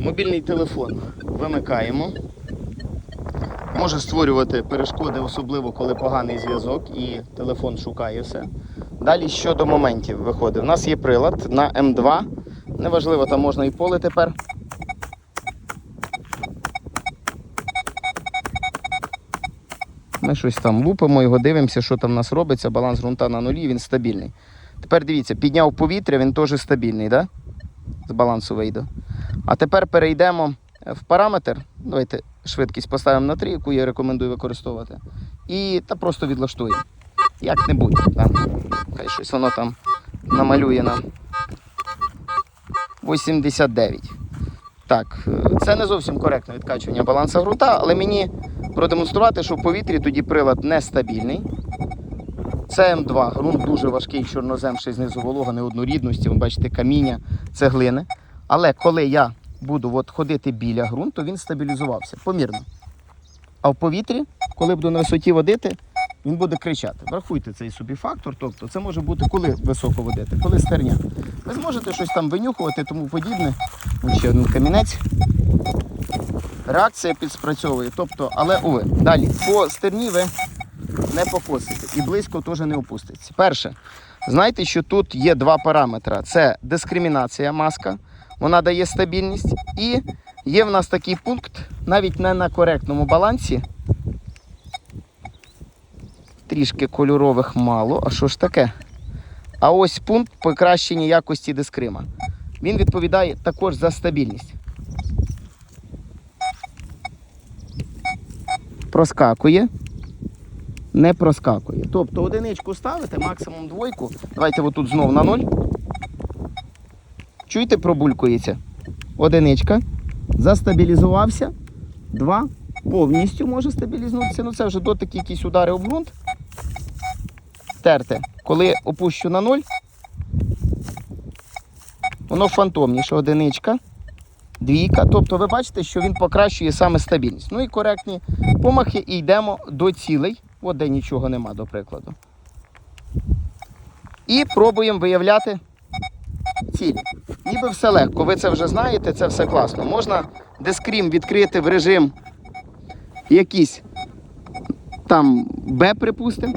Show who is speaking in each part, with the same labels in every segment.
Speaker 1: Мобільний телефон вимикаємо. Може створювати перешкоди, особливо коли поганий зв'язок і телефон шукає все. Далі щодо моментів виходить. У нас є прилад на М2. Неважливо, там можна і поле тепер. Ми щось там лупимо його, дивимося, що там у нас робиться. Баланс ґрунта на нулі, він стабільний. Тепер дивіться, підняв повітря, він теж стабільний, да? з балансу вийде. А тепер перейдемо в параметр. Давайте швидкість поставимо на 3, яку я рекомендую використовувати. І та просто відлаштуємо. Як-небудь. Хай щось воно там намалює нам. 89. Так, е, це не зовсім коректне відкачування баланса грунта, але мені продемонструвати, що в повітрі тоді прилад нестабільний. Це М2, ґрунт дуже важкий, чорнозем, ще знизу волога, неоднорідності, ви бачите, каміння, цеглини. Але коли я буду от ходити біля ґрунту, він стабілізувався помірно. А в повітрі, коли буду на висоті водити, він буде кричати. Врахуйте цей собі фактор. Тобто це може бути коли високо водити, коли стерня. Ви зможете щось там винюхувати, тому подібне. Ось ще один камінець. Реакція підспрацьовує. Тобто, але уви. Далі, по стерні ви не покосите і близько теж не опуститься. Перше, знайте, що тут є два параметри: це дискримінація маска, вона дає стабільність, і є в нас такий пункт, навіть не на коректному балансі. Трішки кольорових мало. А що ж таке? А ось пункт покращення якості дискрима. Він відповідає також за стабільність. Проскакує не проскакує. Тобто одиничку ставите, максимум двойку. Давайте отут знов на ноль. Чуєте, пробулькується? Одиничка. Застабілізувався. Два. Повністю може стабілізуватися. Ну це вже дотик якісь удари об ґрунт. Терте. Коли опущу на ноль, воно фантомніше. Одиничка. Двійка. Тобто ви бачите, що він покращує саме стабільність. Ну і коректні помахи і йдемо до цілей. От де нічого нема, до прикладу. І пробуємо виявляти цілі. Ніби все легко. Ви це вже знаєте, це все класно. Можна дискрім відкрити в режим якийсь там Б, припустимо.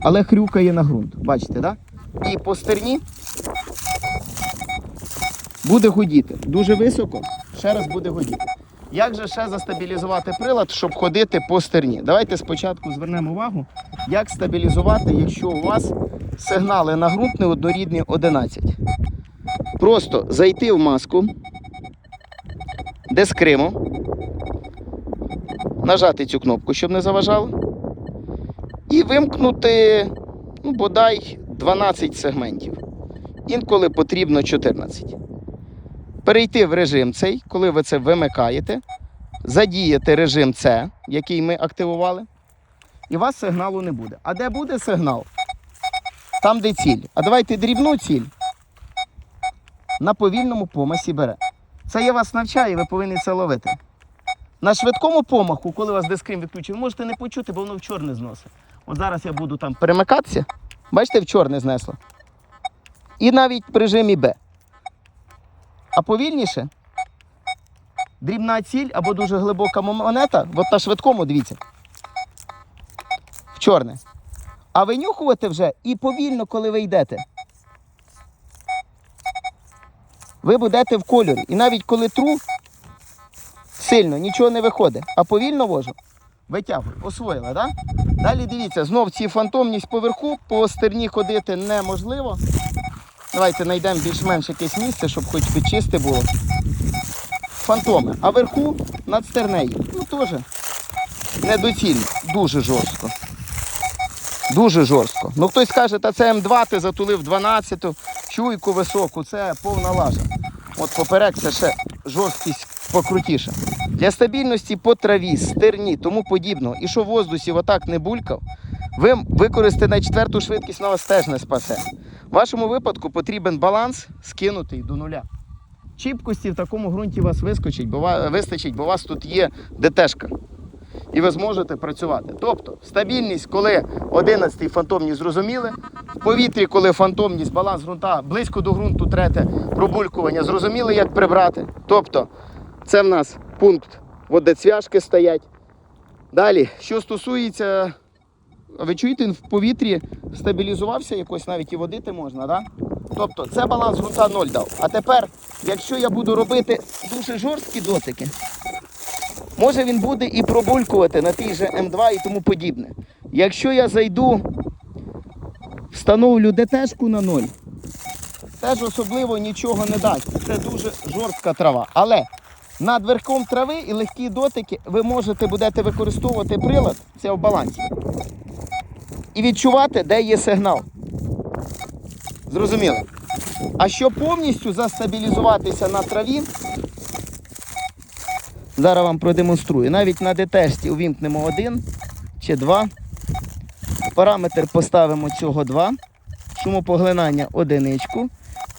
Speaker 1: Але хрюкає на ґрунт. Бачите, так? Да? І по стерні буде гудіти. Дуже високо, ще раз буде гудіти. Як же ще застабілізувати прилад, щоб ходити по стерні? Давайте спочатку звернемо увагу, як стабілізувати, якщо у вас сигнали на ґрунт неоднорідні 11. Просто зайти в маску, де скримо, нажати цю кнопку, щоб не заважало, і вимкнути ну, бодай 12 сегментів. Інколи потрібно 14 перейти в режим цей, коли ви це вимикаєте, задіяти режим С, який ми активували, і у вас сигналу не буде. А де буде сигнал? Там, де ціль. А давайте дрібну ціль на повільному помасі бере. Це я вас навчаю, ви повинні це ловити. На швидкому помаху, коли у вас дискрим відключений, можете не почути, бо воно в чорне зносить. От зараз я буду там перемикатися. Бачите, в чорне знесло. І навіть в режимі Б. А повільніше дрібна ціль або дуже глибока монета, от на швидкому, дивіться. В чорне. А винюхувати вже і повільно, коли ви йдете. Ви будете в кольорі. І навіть коли тру, сильно нічого не виходить. А повільно вожу. Витягую. Освоїла, так? Да? Далі дивіться, знов ці фантомність поверху, по стерні ходити неможливо. Давайте знайдемо більш-менш якесь місце, щоб хоч би чисте було. Фантоми. А вверху над стернею. Ну теж недоцільно. Дуже жорстко. Дуже жорстко. Ну хтось скаже, та це М2, ти затулив 12, чуйку високу, це повна лажа. От поперек це ще жорсткість покрутіша. Для стабільності по траві, стерні, тому подібного, і що в воздусі отак не булькав, ви використаєте на четверту швидкість, вона вас теж не спасе. В вашому випадку потрібен баланс скинутий до нуля. Чіпкості в такому ґрунті вас вискочить, бо вистачить, бо у вас тут є ДТшка. І ви зможете працювати. Тобто стабільність, коли 11 фантомність зрозуміли, в повітрі, коли фантомність, баланс ґрунта, близько до ґрунту трете, пробулькування, зрозуміли, як прибрати. Тобто, це в нас пункт, де цвяшки стоять. Далі, що стосується, ви чуєте, в повітрі стабілізувався, якось навіть і водити можна, да? Тобто це баланс ґрунта 0 дав. А тепер, якщо я буду робити дуже жорсткі дотики, може він буде і пробулькувати на тій же М2 і тому подібне. Якщо я зайду, встановлю ДТшку на 0, теж особливо нічого не дасть. Це дуже жорстка трава. Але над верхом трави і легкі дотики ви можете будете використовувати прилад, це в балансі. І відчувати, де є сигнал. Зрозуміло? А щоб повністю застабілізуватися на траві, зараз вам продемонструю. Навіть на детесті увімкнемо один чи два. Параметр поставимо цього 2, шумопоглинання одиничку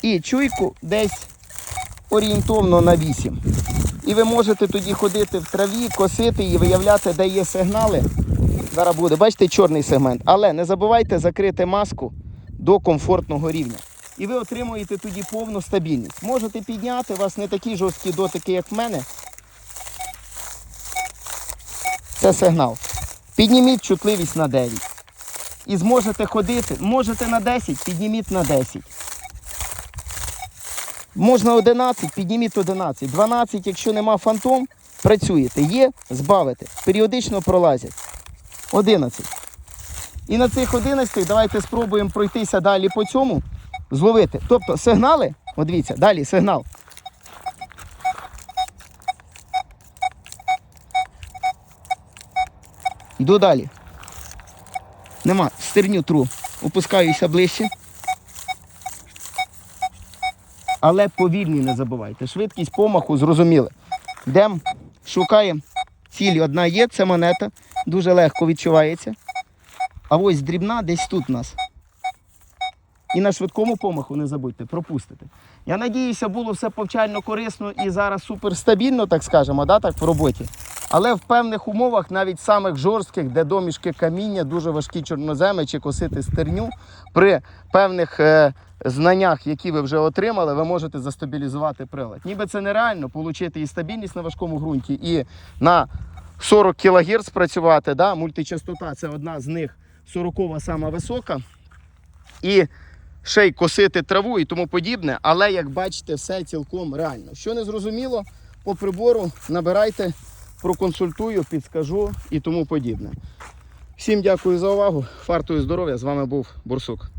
Speaker 1: і чуйку десь орієнтовно на 8. І ви можете тоді ходити в траві, косити і виявляти, де є сигнали. Зараз буде, бачите, чорний сегмент. Але не забувайте закрити маску до комфортного рівня. І ви отримуєте тоді повну стабільність. Можете підняти, у вас не такі жорсткі дотики, як в мене. Це сигнал. Підніміть чутливість на 9. І зможете ходити. Можете на 10, підніміть на 10. Можна 11, підніміть 11. 12, якщо нема фантом, працюєте. Є, збавите. Періодично пролазять. 11. І на цих 11 давайте спробуємо пройтися далі по цьому, зловити. Тобто сигнали, от дивіться, далі сигнал. Йду далі. Нема, стерню тру. Опускаюся ближче. Але повільні не забувайте. Швидкість помаху зрозуміли. Йдемо, шукаємо ціль. Одна є, це монета. Дуже легко відчувається. А ось дрібна десь тут у нас. І на швидкому помаху не забудьте, пропустите. Я надіюся, було все повчально корисно і зараз суперстабільно, так скажемо, да, так, в роботі. Але в певних умовах, навіть самих жорстких, де домішки каміння, дуже важкі чорноземи чи косити стерню, при певних е, знаннях, які ви вже отримали, ви можете застабілізувати прилад. Ніби це нереально отримати і стабільність на важкому ґрунті, і на 40 кГц працювати. Да? Мультичастота це одна з них 40 сама висока. І ще й косити траву і тому подібне. Але як бачите, все цілком реально. Що не зрозуміло, по прибору набирайте, проконсультую, підскажу і тому подібне. Всім дякую за увагу. Фартую здоров'я. З вами був Бурсук.